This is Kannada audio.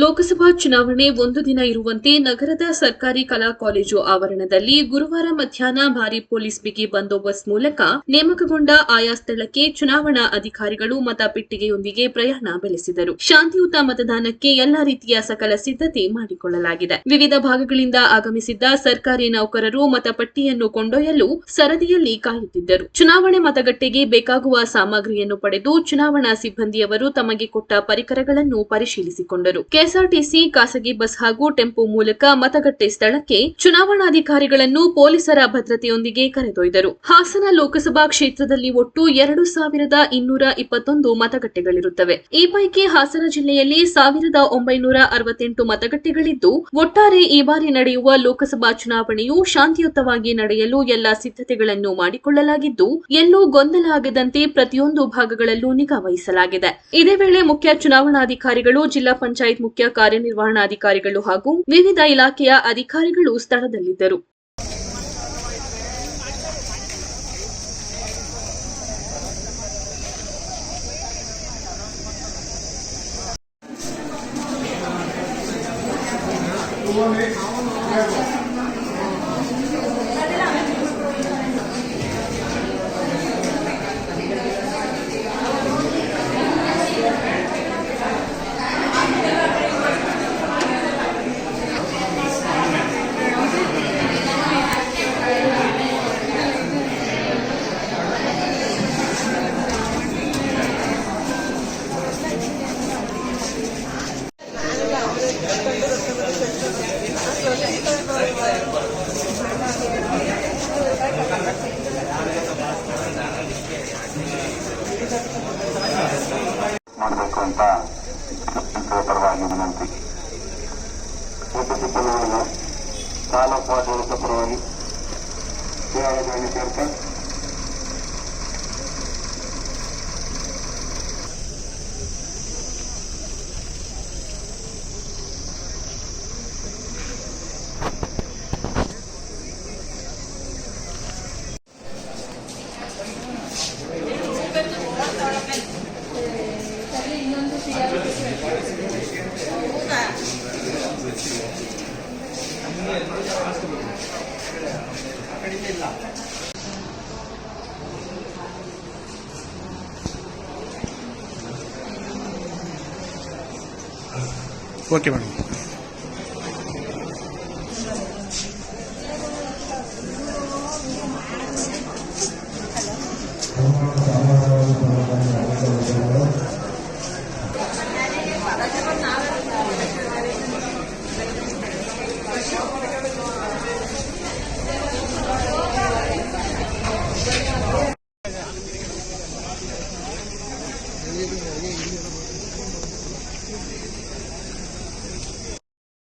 ಲೋಕಸಭಾ ಚುನಾವಣೆ ಒಂದು ದಿನ ಇರುವಂತೆ ನಗರದ ಸರ್ಕಾರಿ ಕಲಾ ಕಾಲೇಜು ಆವರಣದಲ್ಲಿ ಗುರುವಾರ ಮಧ್ಯಾಹ್ನ ಭಾರಿ ಪೊಲೀಸ್ ಬಿಗಿ ಬಂದೋಬಸ್ತ್ ಮೂಲಕ ನೇಮಕಗೊಂಡ ಆಯಾ ಸ್ಥಳಕ್ಕೆ ಚುನಾವಣಾ ಅಧಿಕಾರಿಗಳು ಮತಪೆಟ್ಟಿಗೆಯೊಂದಿಗೆ ಪ್ರಯಾಣ ಬೆಳೆಸಿದರು. ಶಾಂತಿಯುತ ಮತದಾನಕ್ಕೆ ಎಲ್ಲಾ ರೀತಿಯ ಸಕಲ ಸಿದ್ಧತೆ ಮಾಡಿಕೊಳ್ಳಲಾಗಿದೆ. ವಿವಿಧ ಭಾಗಗಳಿಂದ ಆಗಮಿಸಿದ್ದ ಸರ್ಕಾರಿ ನೌಕರರು ಮತಪಟ್ಟಿಯನ್ನು ಕೊಂಡೊಯ್ಯಲು ಸರದಿಯಲ್ಲಿ ಕಾಯುತ್ತಿದ್ದರು. ಚುನಾವಣೆ ಮತಗಟ್ಟೆಗೆ ಬೇಕಾಗುವ ಸಾಮಗ್ರಿಯನ್ನು ಪಡೆದು ಚುನಾವಣಾ ಸಿಬ್ಬಂದಿಯವರು ತಮಗೆ ಕೊಟ್ಟ ಪರಿಕರಗಳನ್ನು ಪರಿಶೀಲಿಸಿಕೊಂಡರು. ಕೆಎಸ್ಆರ್ಟಿಸಿ ಖಾಸಗಿ ಬಸ್ ಹಾಗೂ ಟೆಂಪೋ ಮೂಲಕ ಮತಗಟ್ಟೆ ಸ್ಥಳಕ್ಕೆ ಚುನಾವಣಾಧಿಕಾರಿಗಳನ್ನು ಪೊಲೀಸರ ಭದ್ರತೆಯೊಂದಿಗೆ ಕರೆದೊಯ್ದರು. ಹಾಸನ ಲೋಕಸಭಾ ಕ್ಷೇತ್ರದಲ್ಲಿ ಒಟ್ಟು ಎರಡು ಸಾವಿರದ ಇನ್ನೂರ ಇಪ್ಪತ್ತೊಂದು ಮತಗಟ್ಟೆಗಳಿರುತ್ತವೆ. ಈ ಪೈಕಿ ಹಾಸನ ಜಿಲ್ಲೆಯಲ್ಲಿ ಸಾವಿರದ ಒಂಬೈನೂರ ಅರವತ್ತೆಂಟು ಮತಗಟ್ಟೆಗಳಿದ್ದು, ಒಟ್ಟಾರೆ ಈ ಬಾರಿ ನಡೆಯುವ ಲೋಕಸಭಾ ಚುನಾವಣೆಯು ಶಾಂತಿಯುತವಾಗಿ ನಡೆಯಲು ಎಲ್ಲಾ ಸಿದ್ಧತೆಗಳನ್ನು ಮಾಡಿಕೊಳ್ಳಲಾಗಿದ್ದು, ಎಲ್ಲೂ ಗೊಂದಲ ಆಗದಂತೆ ಪ್ರತಿಯೊಂದು ಭಾಗಗಳಲ್ಲೂ ನಿಗಾ ವಹಿಸಲಾಗಿದೆ. ಇದೇ ವೇಳೆ ಮುಖ್ಯ ಚುನಾವಣಾಧಿಕಾರಿಗಳು ಜಿಲ್ಲಾ ಪಂಚಾಯತ್ ಕಾರ್ಯನಿರ್ವಹಣಾಧಿಕಾರಿಗಳು ಹಾಗೂ ವಿವಿಧ ಇಲಾಖೆಯ ಅಧಿಕಾರಿಗಳು ಸ್ಥಳದಲ್ಲಿದ್ದರು. ಮಾಡಬೇಕು ಎಪಿಸಿಪಲ್ಗಳಿಗೆ ತಾಲೂಕು ಆಡಳಿತ ಪರವಾಗಿ ಸೇವಾಗಳನ್ನು ఓకే మేడం Gracias.